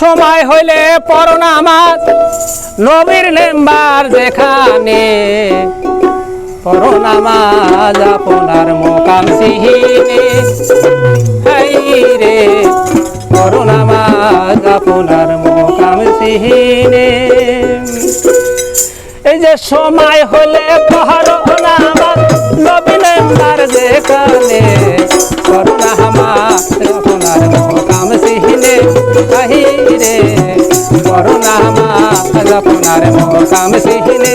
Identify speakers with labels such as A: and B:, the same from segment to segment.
A: সময় হইলে পরনামাজ নবীর নেম্বার যেখানে পরনামাজ আপনার মোকাম সিহিনে। রে পরনামাজ আপনার মোকাম সিহিনে। এই যে সময় হলে পরনামাজ নবী নেম্বার যেখানে হাই রে পরনামাজ আপনার মোকাম সিহিনে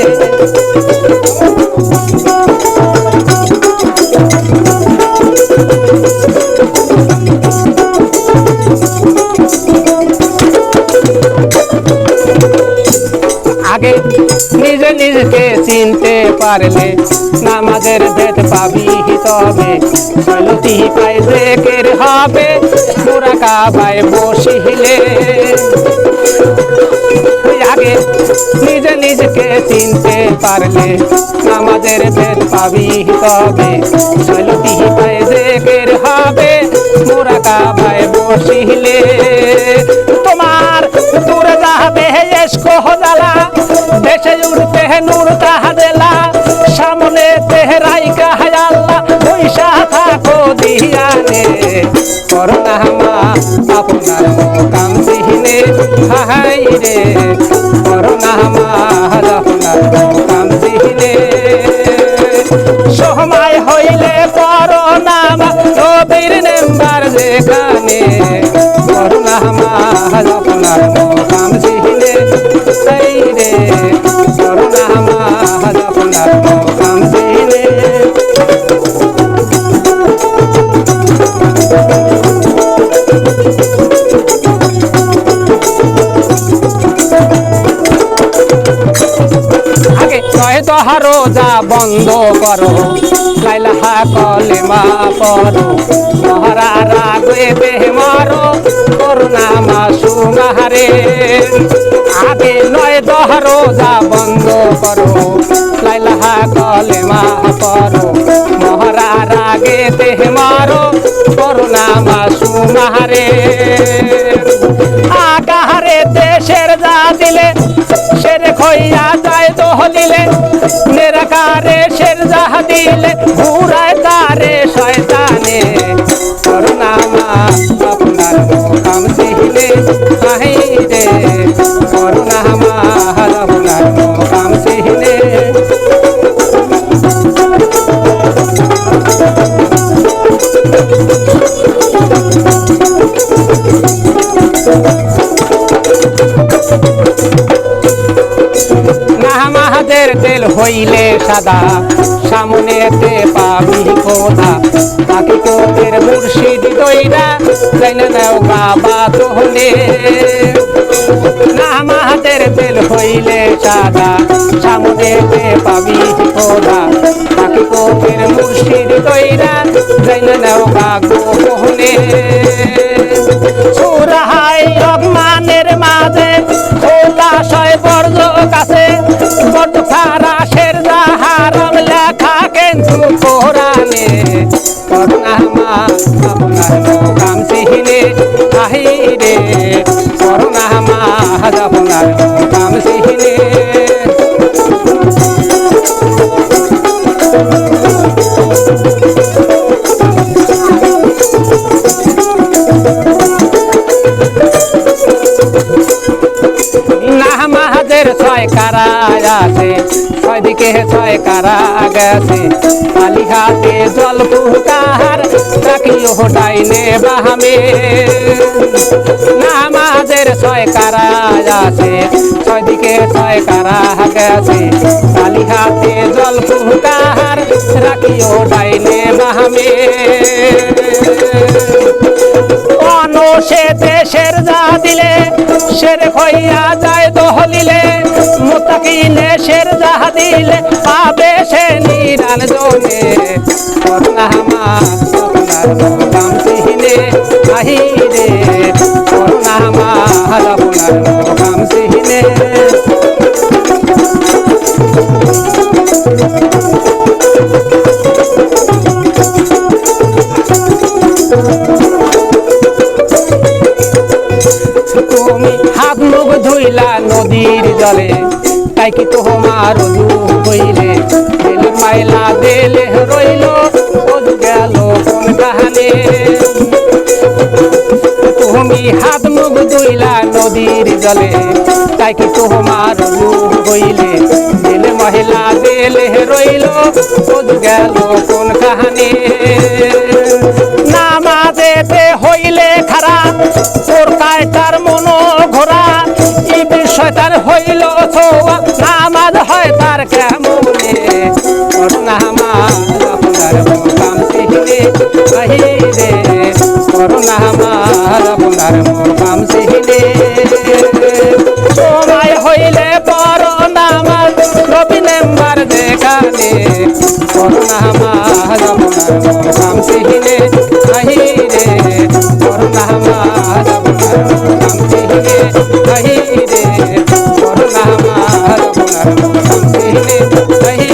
A: আগে নিজকে চিনতে পারলে নামাজের ভেদ পাবি তবে। চলতি পাই জেকের হবে, পুরা কাবায় বসিলে। আগে নিজে নিজকে চিনতে পারলে নামাজের ভেদ পাবি তবে। চলতি পাই জেকের হবে মোরা কাবায় বসিলে। তোমার দূর যাবে এসকো জালা দেশে উড়তে নূর তাহাদেলা সামনে তেহরাই কাহায় আল্লাহ পয়সা থাকো দিয়ানে করোনা মা আপনার মোকাম দিহিনে হাই রে। করোনা মা আপনার মোকাম দিহিনে। সময় হইলে করোনা নবীর নেম্বার যেখানে। আগে নয় দহা রোজা বন্ধ করো। লাইলাহা কলেমা পড়ো। মহারা রাগে দেহ মারো। করুণা মাসু মাহারে আগে নয় দহ রোজা বন্ধ করো। লাইলাহা কলেমা পড়ো। মহারা রাগে দেহ মারো। করুণা মাসু মাহারে আকাহারে দেশের যা দিলে, সেরে খইয়া যায় দহলিলে নিরাকারে শের যাহা দিলে ঘুরায় তারে নামাহাদের তেল হইলে সাদা সামনেতে পাবি কোথা বাকি কোতের মুর্শিদ দইরা জাইনা নাও বাবা তোহলে। নামাহাদের তেল হইলে সাদা সামনেতে পাবি কোথা বাকি কোতের মুর্শিদ দইরা জাইনা নাও বাগো কোহলে সুরাহাই রহমানের কোরআনে করুণা মা আপনার মোকাম সিহিনে আহি করুণা মা আপনার মোকাম সিহিনে নামাজের ছয় কারা আছে? ছয় দিকে ছয় কারা গেছে? খালি হাতে জল ফুকার তাকিও ডাইনে বাহামে। নামাজের ছয় কারা আছে? ছয় দিকে ছয় কারা গেছে? খালি হাতে জল ফুকার রাখিও ডাইনে বাহামে। সে দেশের যা দিলে, শের হইয়া মোতাকিলে শের যা দিলে পাবে সে নিরান জনে। সিহিনে আহি রে করুণা মা আপনার মোকাম সিহিনে তুমি তাই কি তোমার হইলে। মাইলা, দিলে রইল গেল কোন কাহানে তুমি হাত মুখ ধুইলা নদীর জলে তাই কি তোমার হইলে। দিলে মহিলা দিলে রইল গেল কোন কাহানি নামাজেতে হইলে খারাপ তোর কায়টার মন ঘোরা এই বিষয় তার হইল হয় তার কেমনে? নামাজ আপনার কাম সিহিনে আহিরে করুণা আমার আপনার মোর কাম সিহিনে সময় হইলে বড় নামাজ রবি নেম্বার দেখানে করুণা আমার আপনার আমার সিহিনে